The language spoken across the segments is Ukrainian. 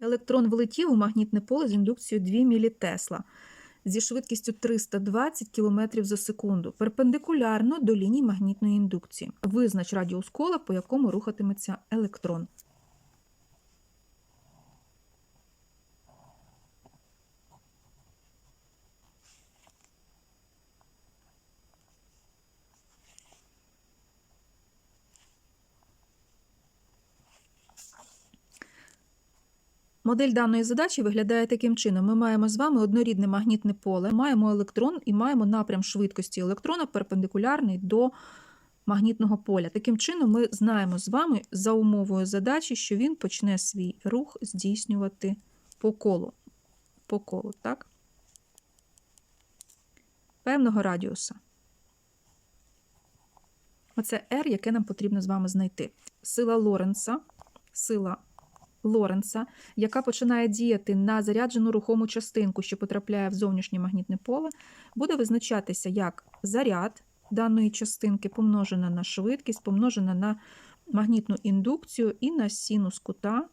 Електрон влетів у магнітне поле з індукцією 2 мілітесла зі швидкістю 320 км за секунду, перпендикулярно до лінії магнітної індукції. Визнач радіус кола, по якому рухатиметься електрон. Модель даної задачі виглядає таким чином: ми маємо з вами однорідне магнітне поле, маємо електрон і маємо напрям швидкості електрона перпендикулярний до магнітного поля. Таким чином, ми знаємо з вами за умовою задачі, що він почне свій рух здійснювати по колу. По колу, так? Певного радіуса. Оце R, яке нам потрібно з вами знайти. Сила Лоренца, сила Лоренца, яка починає діяти на заряджену рухому частинку, що потрапляє в зовнішнє магнітне поле, буде визначатися як заряд даної частинки, помножена на швидкість, помножена на магнітну індукцію і на синус кута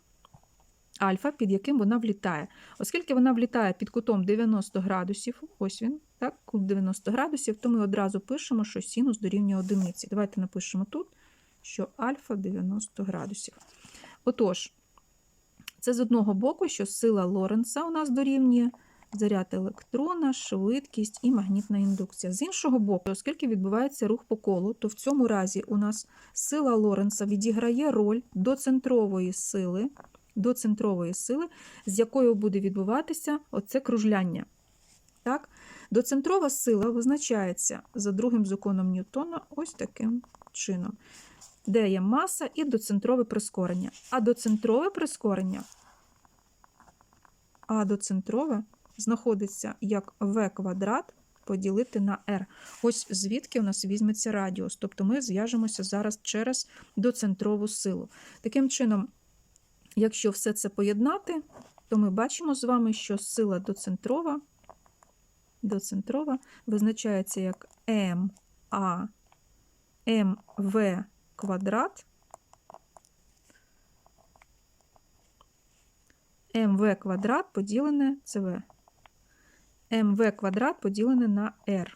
альфа, під яким вона влітає. Оскільки вона влітає під кутом 90 градусів, ось він, так, кут 90 градусів, то ми одразу пишемо, що синус дорівнює одиниці. Давайте напишемо тут, що альфа 90 градусів. Отож, це з одного боку, що сила Лоренца у нас дорівнює заряд електрона, швидкість і магнітна індукція. З іншого боку, оскільки відбувається рух по колу, то в цьому разі у нас сила Лоренца відіграє роль доцентрової сили, доцентрової сили, з якою буде відбуватися оце кружляння. Так? Доцентрова сила визначається за другим законом Ньютона ось таким чином де є маса і доцентрове прискорення. А доцентрове прискорення, а доцентрове знаходиться як v квадрат поділити на r. Ось звідки у нас візьметься радіус. Тобто ми зв'яжемося зараз через доцентрову силу. Таким чином, якщо все це поєднати, то ми бачимо з вами, що сила доцентрова, доцентрова визначається як МА МВ квадрат МВ квадрат поділене ЦВ. МВ квадрат поділене на R.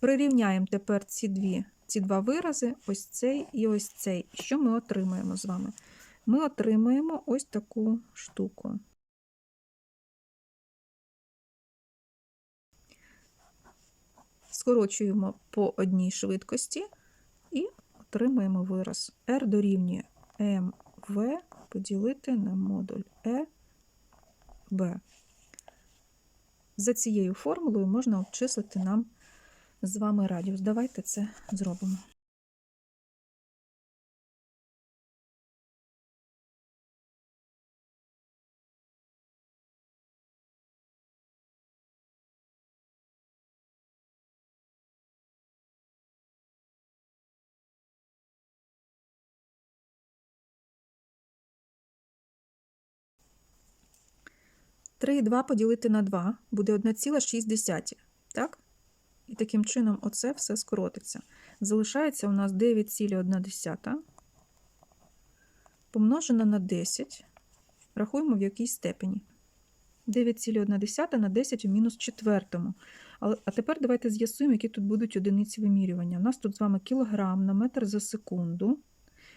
Прирівняємо тепер ці дві, ці два вирази, ось цей і ось цей. Що ми отримаємо з вами? Ми отримаємо ось таку штуку. Скорочуємо по одній швидкості отримаємо вираз. R дорівнює МВ поділити на модуль EB. За цією формулою можна обчислити нам з вами радіус. Давайте це зробимо. Три і 2 поділити на 2 буде 1,6. Так? І таким чином оце все скоротиться. Залишається у нас 9,1 помножена на 10. Рахуємо в якій степені. 9,1 на 10 у мінус четвертому. А тепер давайте з'ясуємо, які тут будуть одиниці вимірювання. У нас тут з вами кілограм на метр за секунду.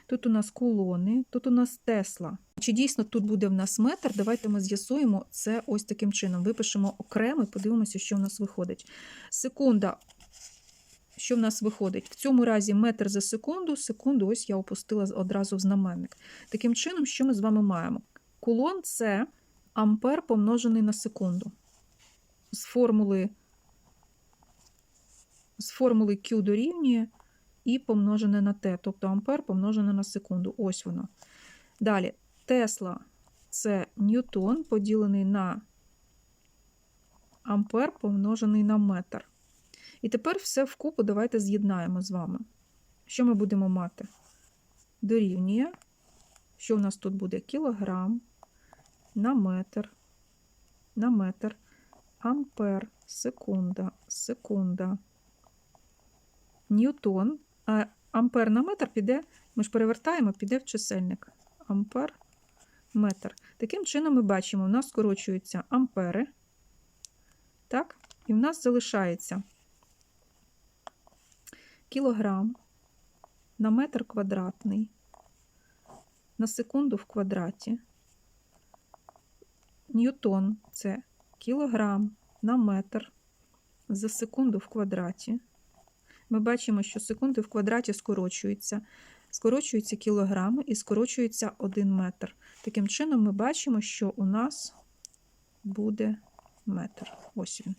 Тут у нас кулони, тут у нас Тесла. Чи дійсно тут буде в нас метр? Давайте ми з'ясуємо це ось таким чином. Випишемо окремо і подивимося, що в нас виходить. Секунда, що в нас виходить? В цьому разі метр за секунду, секунду, ось я опустила одразу в знаменник. Таким чином, що ми з вами маємо? Кулон це ампер помножений на секунду. З формули, з формули Q дорівнює і помножене на Т, тобто ампер помножене на секунду. Ось воно. Далі, Тесла це ньютон поділений на ампер помножений на метр. І тепер все вкупу давайте з'єднаємо з вами. Що ми будемо мати? Дорівнює, що у нас тут буде кілограм на метр, на метр, ампер, секунда, секунда, ньютон а ампер на метр піде, ми ж перевертаємо, піде в чисельник. Ампер метр. Таким чином, ми бачимо, у нас скорочуються ампери. Так? І в нас залишається кілограм на метр квадратний на секунду в квадраті. Ньютон це кілограм на метр за секунду в квадраті. Ми бачимо, що секунди в квадраті скорочуються. Скорочуються кілограми і скорочується 1 метр. Таким чином, ми бачимо, що у нас буде метр. Ось він.